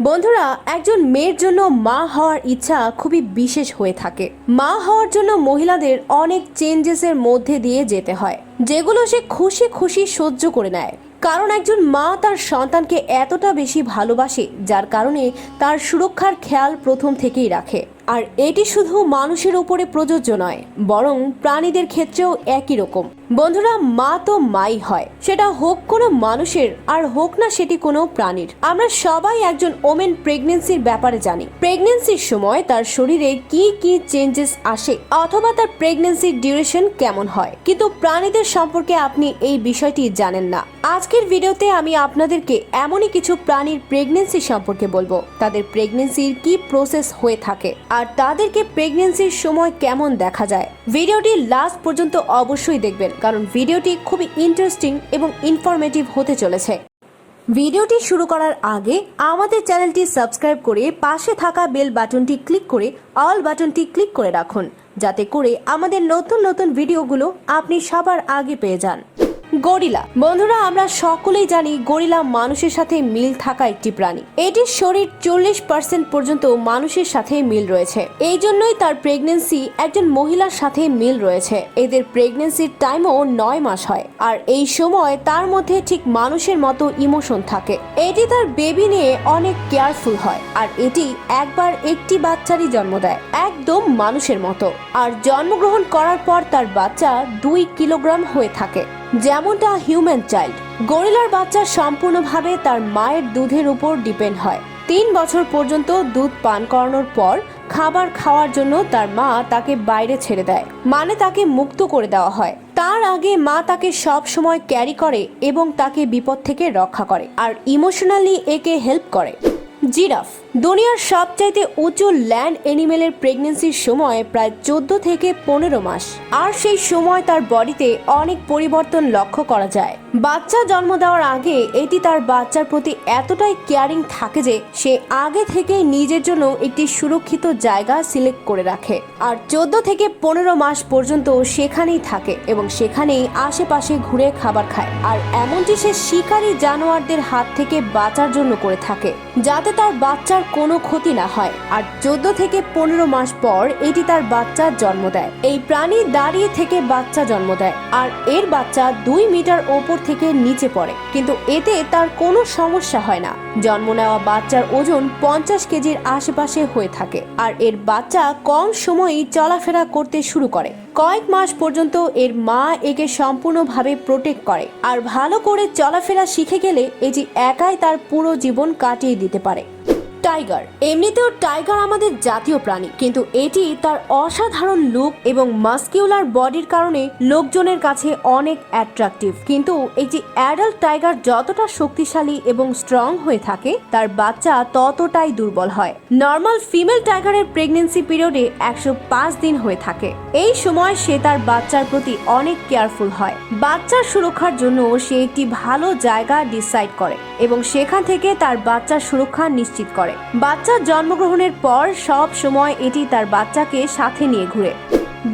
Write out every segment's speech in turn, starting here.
বন্ধুরা, একজন মেয়ের জন্য মা হওয়ার ইচ্ছা খুবই বিশেষ হয়ে থাকে। মা হওয়ার জন্য মহিলাদের অনেক চেঞ্জেসের মধ্যে দিয়ে যেতে হয়, যেগুলো সে খুশি খুশি সহ্য করে নেয়। কারণ একজন মা তার সন্তানকে এতটা বেশি ভালোবাসে, যার কারণে তার সুরক্ষার খেয়াল প্রথম থেকেই রাখে। আর এটি শুধু মানুষের উপরে প্রযোজ্য নয়, বরং প্রাণীদের ক্ষেত্রেও একই রকম। বন্ধুরা, মা তো মাই হয়। সেটা হোক কোনো মানুষের, আর হোক না সেটি কোনো প্রাণীর। আমরা সবাই একজন ওমেন প্রেগনেন্সির ব্যাপারে জানি। প্রেগনেন্সির সময় তার শরীরে কি কি চেঞ্জেস আসে, অথবা তার প্রেগনেন্সির ডিউরেশন কেমন হয়। কিন্তু প্রাণীদের সম্পর্কে আপনি এই বিষয়টি জানেন না। আজকের ভিডিওতে আমি আপনাদেরকে এমনই কিছু প্রাণীর প্রেগনেন্সি সম্পর্কে বলব। তাদের প্রেগনেন্সির কি প্রসেস হয়ে থাকে, আর তাদেরকে প্রেগনেন্সির সময় কেমন দেখা যায়। ভিডিওটি লাস্ট পর্যন্ত অবশ্যই দেখবেন। কারণ ভিডিওটি খুবই ইন্টারেস্টিং এবং ইনফরমেটিভ হতে চলেছে। ভিডিওটি শুরু করার আগে আমাদের চ্যানেলটি সাবস্ক্রাইব করে পাশে থাকা বেল বাটনটি ক্লিক করে অল বাটনটি ক্লিক করে রাখুন, যাতে করে আমাদের নতুন নতুন ভিডিওগুলো আপনি সবার আগে পেয়ে যান। গরিলা। বন্ধুরা, আমরা সকলেই জানি গরিলা মানুষের সাথে মিল থাকা একটি প্রাণী। এটির শরীর চল্লিশ পার্সেন্ট পর্যন্ত মানুষের সাথে মিল রয়েছে। এই জন্যই তার প্রেগনেন্সি একজন মহিলার সাথে মিল রয়েছে। এদের প্রেগনেন্সির টাইমও নয় মাস হয়। আর এই সময় তার মধ্যে ঠিক মানুষের মতো ইমোশন থাকে। এটি তার বেবি নিয়ে অনেক কেয়ারফুল হয়। আর এটি একবার একটি বাচ্চারই জন্ম দেয়। একদম মানুষের মতো। আর জন্মগ্রহণ করার পর তার বাচ্চা দুই কিলোগ্রাম হয়ে থাকে। যেমনটা হিউম্যান চাইল্ড। গরিলার বাচ্চা সম্পূর্ণভাবে তার মায়ের দুধের উপর ডিপেন্ড হয়। তিন বছর পর্যন্ত দুধ পান করানোর পর খাবার খাওয়ার জন্য তার মা তাকে বাইরে ছেড়ে দেয়। মানে তাকে মুক্ত করে দেওয়া হয়। তার আগে মা তাকে সব সময় ক্যারি করে এবং তাকে বিপদ থেকে রক্ষা করে। আর ইমোশনালি একে হেল্প করে। জিরাফ। দুনিয়ার সবচাইতে উঁচু ল্যান্ড এনিমেলের প্রেগনেন্সির সময় প্রায় চোদ্দ থেকে পনেরো মাস। আর সেই সময় তার বডিতে অনেক পরিবর্তন লক্ষ্য করা যায়। বাচ্চা জন্ম দেওয়ার আগে এটি তার বাচ্চার প্রতি এতটাই কেয়ারিং থাকে যে সে আগে থেকেই নিজের জন্য একটি সুরক্ষিত জায়গা সিলেক্ট করে রাখে। আর চোদ্দ থেকে পনেরো মাস পর্যন্ত সেখানেই থাকে এবং সেখানেই আশেপাশে ঘুরে খাবার খায়। আর এমনটি সে শিকারী জানোয়ারদের হাত থেকে বাঁচার জন্য করে থাকে, যাতে তার বাচ্চার কোনো ক্ষতি না হয়। আর চোদ্দ থেকে পনেরো মাস পর এটি তার বাচ্চার জন্ম দেয়। এই প্রাণী দাঁড়িয়ে থেকে বাচ্চা জন্ম দেয় আর এর বাচ্চা দুই মিটার ওপর থেকে নিচে পড়ে। কিন্তু এতে তার কোনো সমস্যা হয় না। জন্ম নেওয়া বাচ্চার ওজন পঞ্চাশ কেজির আশেপাশে হয়ে থাকে আর এর বাচ্চা কম সময়ই চলাফেরা করতে শুরু করে। কয়েক মাস পর্যন্ত এর মা একে সম্পূর্ণভাবে প্রোটেক্ট করে। আর ভালো করে চলাফেরা শিখে গেলে এটি একাই তার পুরো জীবন কাটিয়ে দিতে পারে। টাইগার। এমনিতেও টাইগার আমাদের জাতীয় প্রাণী, কিন্তু এটি তার অসাধারণ লুক এবং মাস্কিউলার বডির কারণে লোকজনের কাছে অনেক অ্যাট্রাকটিভ কিন্তু একটি অ্যাডাল্ট টাইগার যতটা শক্তিশালী এবং স্ট্রং হয়ে থাকে, তার বাচ্চা ততটাই দুর্বল হয়। নর্মাল ফিমেল টাইগারের প্রেগনেন্সি পিরিয়ডে একশো পাঁচ দিন হয়ে থাকে। এই সময় সে তার বাচ্চার প্রতি অনেক কেয়ারফুল হয়। বাচ্চার সুরক্ষার জন্য সে একটি ভালো জায়গা ডিসাইড করে এবং সেখান থেকে তার বাচ্চার সুরক্ষা নিশ্চিত করে। বাচ্চার জন্মগ্রহণের পর সব সময় এটি তার বাচ্চাকে সাথে নিয়ে ঘুরে।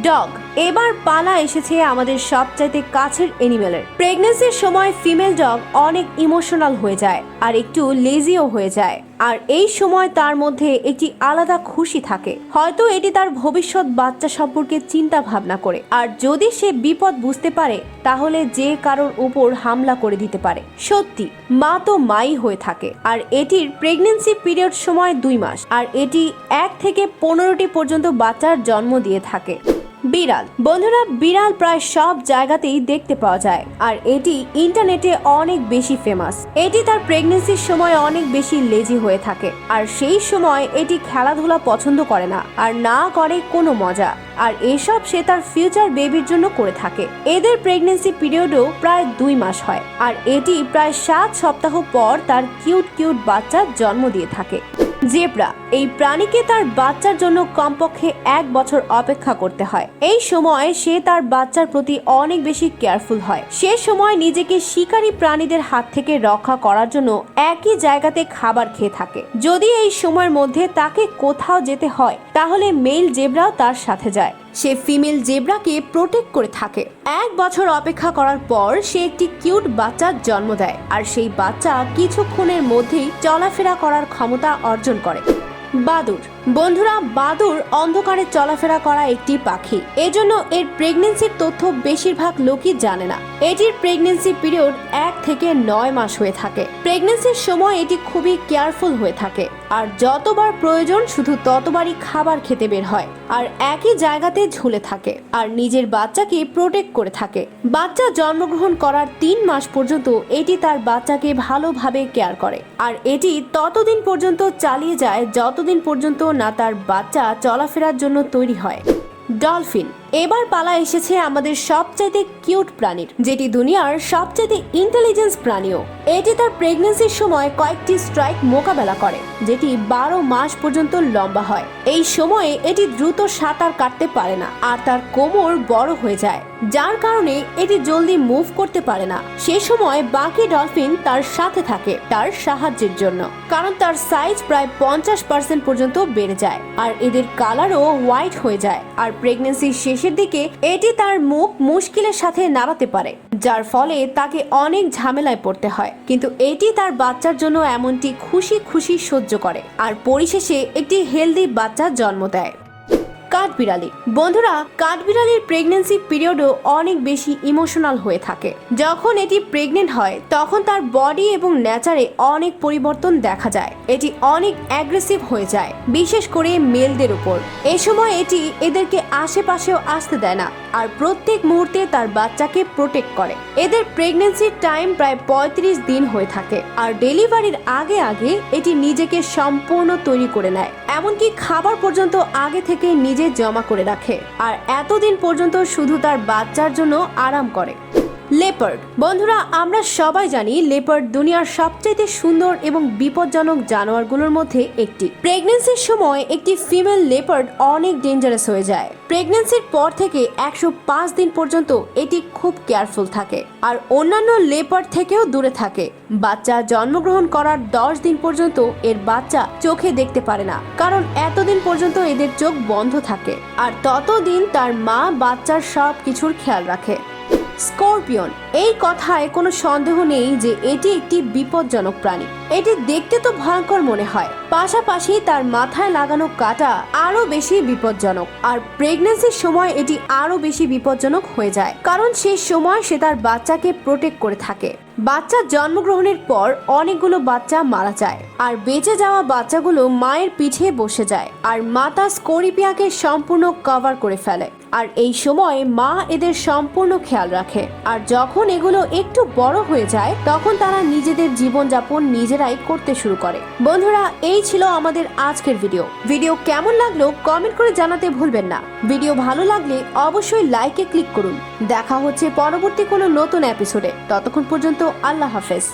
ডগ এবার পালা এসেছে আমাদের সবচাইতে কাছের এনিমেলের প্রেগনেন্সির সময় ফিমেল ডগ অনেক ইমোশনাল হয়ে যায় আর একটু লেজিও হয়ে যায়। আর এই সময় তার মধ্যে একটি আলাদা খুশি থাকে। হয়তো এটি তার ভবিষ্যৎ বাচ্চা সম্পর্কে চিন্তা ভাবনা করে। আর যদি সে বিপদ বুঝতে পারে, তাহলে যে কারোর উপর হামলা করে দিতে পারে। সত্যি, মা তো মাই হয়ে থাকে। আর এটির প্রেগনেন্সি পিরিয়ড সময় দুই মাস। আর এটি এক থেকে পনেরোটি পর্যন্ত বাচ্চার জন্ম দিয়ে থাকে। বিড়াল। বন্ধুরা, বিড়াল প্রায় সব জায়গাতেই দেখতে পাওয়া যায়। আর এটি ইন্টারনেটে অনেক বেশি ফেমাস এটি তার প্রেগনেন্সির সময় অনেক বেশি লেজি হয়ে থাকে। আর সেই সময় এটি খেলাধুলা পছন্দ করে না। আর না করে কোনো মজা। আর এসব সে তার ফিউচার বেবির জন্য করে থাকে। এদের প্রেগনেন্সি পিরিয়ডও প্রায় দুই মাস হয়। আর এটি প্রায় সাত সপ্তাহ পর তার কিউট কিউট বাচ্চার জন্ম দিয়ে থাকে। জেব্রা, এই প্রাণীকে তার বাচ্চার জন্য কমপক্ষে এক বছর অপেক্ষা করতে হয়। এই সময় সে তার বাচ্চার প্রতি অনেক বেশি কেয়ারফুল হয়। সে সময় নিজেকে শিকারী প্রাণীদের হাত থেকে রক্ষা করার জন্য একই জায়গাতে খাবার খেয়ে থাকে। যদি এই সময়ের মধ্যে তাকে কোথাও যেতে হয়, তাহলে মেল জেব্রাও তার সাথে যায়। সে ফিমেল জেব্রাকে প্রোটেক্ট করে থাকে। এক বছর অপেক্ষা করার পর সে একটি কিউট বাচ্চার জন্ম দেয় আর সেই বাচ্চা কিছুক্ষণের মধ্যেই চলাফেরা করার ক্ষমতা অর্জন করে। বাদুর। বন্ধুরা, বাদুর অন্ধকারে চলাফেরা করা একটি পাখি। এজন্য এর প্রেগনেন্সির তথ্য বেশিরভাগ লোকই জানে না। এটির প্রেগনেন্সি পিরিয়ড এক থেকে নয় মাস হয়ে থাকে। প্রেগনেন্সির সময় এটি খুবই কেয়ারফুল হয়ে থাকে। আর যতবার প্রয়োজন, শুধু ততবারই খাবার খেতে বের হয়। আর একই জায়গাতে ঝুলে থাকে। আর নিজের বাচ্চাকে প্রোটেক্ট করে থাকে। বাচ্চা জন্মগ্রহণ করার তিন মাস পর্যন্ত এটি তার বাচ্চাকে ভালোভাবে কেয়ার করে। আর এটি ততদিন পর্যন্ত চালিয়ে যায়, যতদিন পর্যন্ত না তার বাচ্চা চলাফেরার জন্য তৈরি হয়। ডলফিন এবার পালা এসেছে আমাদের সবচাইতে কিউট প্রাণীর, যেটি দুনিয়ার সবচাইতে ইন্টেলিজেন্স প্রাণীও। এটি তার প্রেগনেন্সির সময় কয়েকটি স্ট্রাইক মোকাবেলা করে, যেটি বারো মাস পর্যন্ত লম্বা হয়। এই সময়ে এটি দ্রুত সাঁতার কাটতে পারে না, আর তার কোমর বড় হয়ে যায়। যার কারণে এটি জলদি মুভ করতে পারে না। সে সময় বাকি ডলফিন তার সাথে থাকে, তার সাহায্যের জন্য। কারণ তার সাইজ প্রায় পঞ্চাশ পার্সেন্ট পর্যন্ত বেড়ে যায়, আর এদের কালারও হোয়াইট হয়ে যায়। আর প্রেগনেন্সির শেষের দিকে এটি তার মুখ মুশকিলের সাথে নাড়াতে পারে, যার ফলে তাকে অনেক ঝামেলায় পড়তে হয়। কিন্তু এটি তার বাচ্চার জন্য এমনটি খুশি খুশি সহ্য করে, আর পরিশেষে একটি হেলদি বাচ্চা জন্ম দেয়। কাঠবিড়ালি। বন্ধুরা, কাঠবিড়ালির প্রেগনেন্সি পিরিয়ডও অনেক বেশি ইমোশনাল হয়ে থাকে। যখন এটি প্রেগনেন্ট হয়, তখন তার বডি এবং নেচারে অনেক পরিবর্তন দেখা যায়। এটি অনেক অ্যাগ্রেসিভ হয়ে যায়, বিশেষ করে মেলদের উপর। এ সময় এটি এদেরকে আশেপাশেও আসতে দেয় না আর প্রত্যেক মুহূর্তে তার বাচ্চাকে প্রোটেক্ট করে। এদের প্রেগনেন্সির টাইম প্রায় পঁয়ত্রিশ দিন হয়ে থাকে আর ডেলিভারির আগে আগে এটি নিজেকে সম্পূর্ণ তৈরি করে নেয়। এমনকি খাবার পর্যন্ত আগে থেকে নিজে জমা করে রাখে। আর এতদিন পর্যন্ত শুধু তার বাচ্চার জন্য আরাম করে। লেপার্ড। বন্ধুরা, আমরা সবাই জানি লেপার্ড দুনিয়ার সবচেয়ে সুন্দর এবং বিপজ্জনক জানোয়ারগুলোর মধ্যে একটি। প্রেগনেন্সির সময় একটি ফিমেল লেপার্ড অনেক ডেঞ্জারাস হয়ে যায়। প্রেগনেন্সির পর থেকে একশো পাঁচ দিন পর্যন্ত এটি খুব কেয়ারফুল থাকে আর অন্যান্য লেপার্ড থেকেও দূরে থাকে। বাচ্চা জন্মগ্রহণ করার দশ দিন পর্যন্ত এর বাচ্চা চোখে দেখতে পারে না, কারণ এতদিন পর্যন্ত এদের চোখ বন্ধ থাকে। আর ততদিন তার মা বাচ্চার সব কিছুর খেয়াল রাখে। স্করপিয়ন। এই কথায় কোনো সন্দেহ নেই যে এটি একটি বিপজ্জনক প্রাণী। এটি দেখতে তো ভয়ঙ্কর মনে হয়। পাশাপাশি তার মাথায় লাগানো কাটা আরও বেশি বিপজ্জনক। আর প্রেগনেন্সির সময় এটি আরও বেশি বিপজ্জনক হয়ে যায়। কারণ সেই সময় সে তার বাচ্চাকে প্রোটেক্ট করে থাকে। বাচ্চা জন্মগ্রহণের পর অনেকগুলো বাচ্চা মারা যায়। আর বেঁচে যাওয়া বাচ্চাগুলো মায়ের পিঠে বসে যায়। আর মাতা স্কোরিপিয়াকে সম্পূর্ণ কভার করে ফেলে। আর এই সময় মা এদের সম্পূর্ণ খেয়াল রাখে। আর যখন এগুলো একটু বড় হয়ে যায়, তখন তারা নিজেদের জীবনযাপন নিজেরাই করতে শুরু করে। বন্ধুরা, এই ছিল আমাদের আজকের ভিডিও। ভিডিও কেমন লাগল কমেন্ট করে জানাতে ভুলবেন না। ভিডিও ভালো লাগলে অবশ্যই লাইকে ক্লিক করুন। দেখা হচ্ছে পরবর্তী কোনো নতুন এপিসোডে ততক্ষণ পর্যন্ত আল্লাহ হাফেজ।